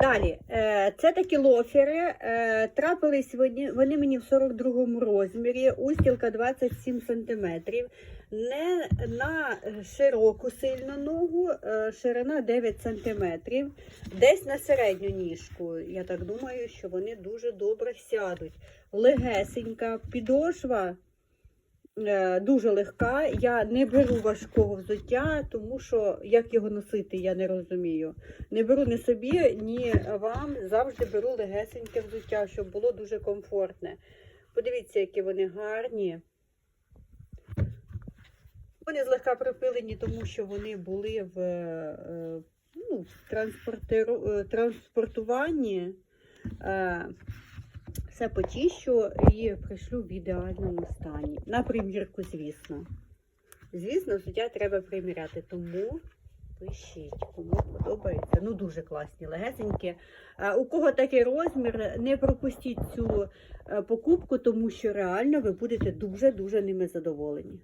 Далі, е, це такі лофери. е, Трапились вони, вони мені в 42-му розмірі, устілка 27 см. Не на широку сильну ногу, е, ширина 9 см. Десь на середню ніжку. Я так думаю, що вони дуже добре сядуть. Легесенька підошва. Е, Дуже легка. Я не беру важкого взуття, тому що як його носити, я не розумію. Не беру ні собі, ні вам. Завжди беру легесеньке взуття, щоб було дуже комфортне. Подивіться, які вони гарні. Вони злегка припилені, тому що вони були в, е, ну, е, транспортуванні. Все почищу і пришлю в ідеальному стані. На примірку, звісно. Звісно, взуття треба приміряти, тому пишіть, кому подобається. Ну, дуже класні, легесенькі. У кого такий розмір, не пропустіть цю е, покупку, тому що реально ви будете дуже-дуже ними задоволені.